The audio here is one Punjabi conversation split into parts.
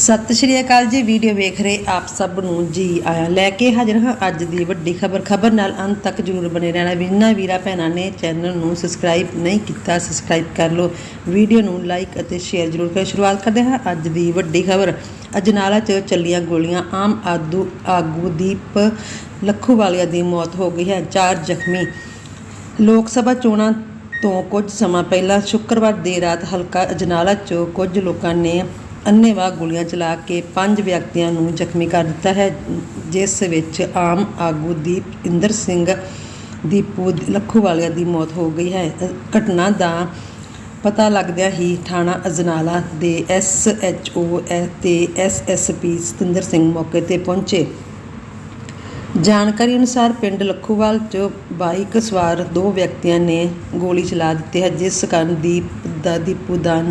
ਸਤਿ ਸ਼੍ਰੀ ਅਕਾਲ ਜੀ, ਵੀਡੀਓ ਵੇਖ ਰਹੇ ਆਪ ਸਭ ਨੂੰ ਜੀ ਆਇਆਂ ਲੈ ਕੇ ਹਾਜ਼ਰ ਹਾਂ ਅੱਜ ਦੀ ਵੱਡੀ ਖਬਰ। ਖਬਰ ਨਾਲ ਅੰਤ ਤੱਕ ਜਰੂਰ ਬਣੇ ਰਹਿਣਾ। ਜਿਨ੍ਹਾਂ ਵੀਰਾਂ ਭੈਣਾਂ ਨੇ ਚੈਨਲ ਨੂੰ ਸਬਸਕ੍ਰਾਈਬ ਨਹੀਂ ਕੀਤਾ ਸਬਸਕ੍ਰਾਈਬ ਕਰ ਲਓ। ਵੀਡੀਓ ਨੂੰ ਲਾਈਕ ਅਤੇ ਸ਼ੇਅਰ ਜਰੂਰ ਕਰੋ। ਸ਼ੁਰੂਆਤ ਕਰਦੇ ਹਾਂ ਅੱਜ ਦੀ ਵੱਡੀ ਖਬਰ। ਅਜਨਾਲਾ 'ਚ ਚੱਲੀਆਂ ਗੋਲੀਆਂ ਆਮ ਆਦੂ ਆਗੂ ਦੀਪ ਲੱਖੂਵਾਲੀਆ ਦੀ ਮੌਤ ਹੋ ਗਈ ਹੈ। ਚਾਰ ਜ਼ਖਮੀ। ਲੋਕ ਸਭਾ ਚੋਣਾਂ ਤੋਂ ਕੁਝ ਸਮਾਂ ਪਹਿਲਾਂ ਸ਼ੁੱਕਰਵਾਰ ਦੇਰ ਰਾਤ ਹਲਕਾ ਅਜਨਾਲਾ 'ਚ ਕੁਝ ਲੋਕਾਂ ਨੇ ਅੰਨ੍ਹੇਵਾਹ ਗੋਲੀਆਂ ਚਲਾ ਕੇ ਪੰਜ ਵਿਅਕਤੀਆਂ ਨੂੰ ਜ਼ਖਮੀ ਕਰ ਦਿੱਤਾ ਹੈ, ਜਿਸ ਵਿੱਚ ਆਮ ਆਗੂ ਦੀਪ ਇੰਦਰ ਸਿੰਘ ਦੀਪੂ ਲੱਖੂਵਾਲੀਆ ਦੀ ਮੌਤ ਹੋ ਗਈ ਹੈ। ਘਟਨਾ ਦਾ ਪਤਾ ਲੱਗਦਿਆਂ ਹੀ ਥਾਣਾ ਅਜਨਾਲਾ ਦੇ ਐਸਐਚਓ ਤੇ ਐਸਐਸਪੀ ਸਤਿੰਦਰ ਸਿੰਘ ਮੌਕੇ ਤੇ ਪਹੁੰਚੇ। ਜਾਣਕਾਰੀ ਅਨੁਸਾਰ ਪਿੰਡ ਲੱਖੂਵਾਲ 'ਚ ਬਾਈਕ ਸਵਾਰ ਦੋ ਵਿਅਕਤੀਆਂ ਨੇ ਗੋਲੀ ਚਲਾ ਦਿੱਤੀ ਹੈ, ਜਿਸ ਕਾਰਨ ਦੀਪ ਦਾ ਦੀਪੂ ਦਾ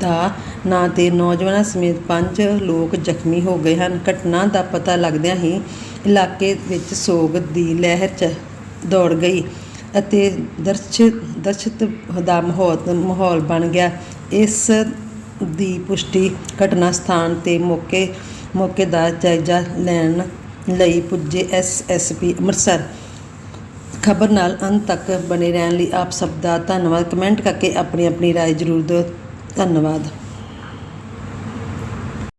ਦਾ ਨਾਂ ਤੇ ਨੌਜਵਾਨਾਂ ਸਮੇਤ ਪੰਜ ਲੋਕ ਜ਼ਖਮੀ ਹੋ ਗਏ ਹਨ ਘਟਨਾ ਦਾ ਪਤਾ ਲੱਗਦਿਆਂ ਹੀ ਇਲਾਕੇ ਵਿੱਚ ਸੋਗ ਦੀ ਲਹਿਰ ਚ ਦੌੜ ਗਈ ਅਤੇ ਦਰਸ਼ ਦਰਸ਼ਤ ਦਾ ਮਾਹੌਲ ਮਾਹੌਲ ਬਣ ਗਿਆ ਇਸ ਦੀ ਪੁਸ਼ਟੀ ਘਟਨਾ ਸਥਾਨ ਤੇ ਮੌਕੇ ਮੌਕੇ ਦਾ ਜਾਇਜ਼ਾ ਲੈਣ ਲਈ ਪੁੱਜੇ ਐਸਐਸਪੀ ਅੰਮ੍ਰਿਤਸਰ ਖਬਰ ਨਾਲ ਅੰਤ ਤੱਕ ਬਨੇ ਰਹਿਣ ਲਈ ਆਪ ਸਭ ਦਾ ਧੰਨਵਾਦ ਕਮੈਂਟ ਕਰਕੇ ਆਪਣੀ ਆਪਣੀ رائے ਜ਼ਰੂਰ ਦਿਓ ਧੰਨਵਾਦ।